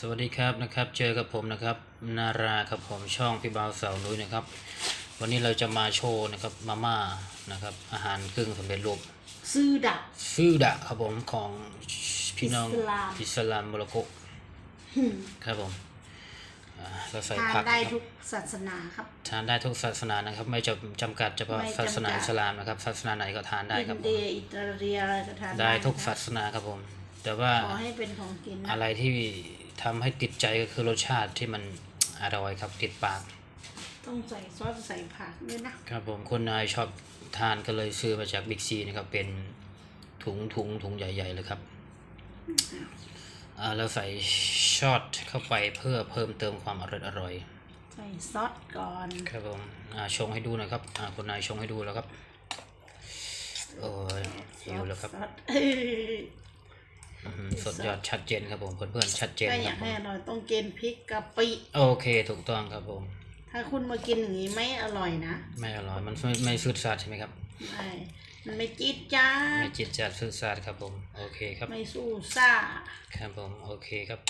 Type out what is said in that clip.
สวัสดีครับนะครับเจอกับผมนะครับนาราครับผมช่องพี่บ่าวสาวนุ้ยนะครับ วันนี้เราจะมาโชว์นะครับมาม่านะครับอาหารครึ่งสำเร็จรูปซื่อดับซื้อดะครับผมของพี่น้องอิสลามอิสลามโมร็อกโกครับผมอ่าเราใส่ทานผักได้นะครับทุกศาสนาครับทานได้ทุกศาสนานะครับ ไม่จำจำกัดเฉพาะไม่จำกัดศาสนาอิสลามนะครับศาสนาไหนก็ทานได้ครับอินผเดีมยอิตาเลียอะไรก็ทานได้ทุกนะศาสนาครับผม แต่ว่าขอให้เป็นของกินนะอะไรที่ ทำให้ติดใจก็คือรสชาติที่มันอร่อยครับติดปาก ต้องใส่ซอสใส่ผักด้วยนะครับผมคนนายชอบทานก็เลยซื้อมาจากบิ๊กซีนะครับเป็นถุงถุงถุงใหญ่ ๆ เลยครับอ่าแล้วใส่ช็อตเข้าไปเพื่อเพิ่มเติมความอร่อยอร่อยใส่ซอสก่อนครับผมอ่าชงให้ดูหน่อยครับอ่าคนนายชงให้ดูแล้วครับโอ้ยหิวแล้วครับซอ สเอ้ยอื้อหือสดยอดชัดเจนครับผมเพื่อนๆชัดเจนถ้าอครัยาบกผให้มอร่อยต้องกินพริกกะปิ โอเค ถูกต้องครับผม ถ้าคุณมากินอย่างนี้ไม่อร่อยนะไม่อร่อยมันไม่ไม่สืดสาดใช่ไหมครับไม่มันไม่จี๊ดจ้าดไม่จิตจัดสืดสาดครับผมโอเคครับไม่สู้ซ่า ครับผมโอเคครับ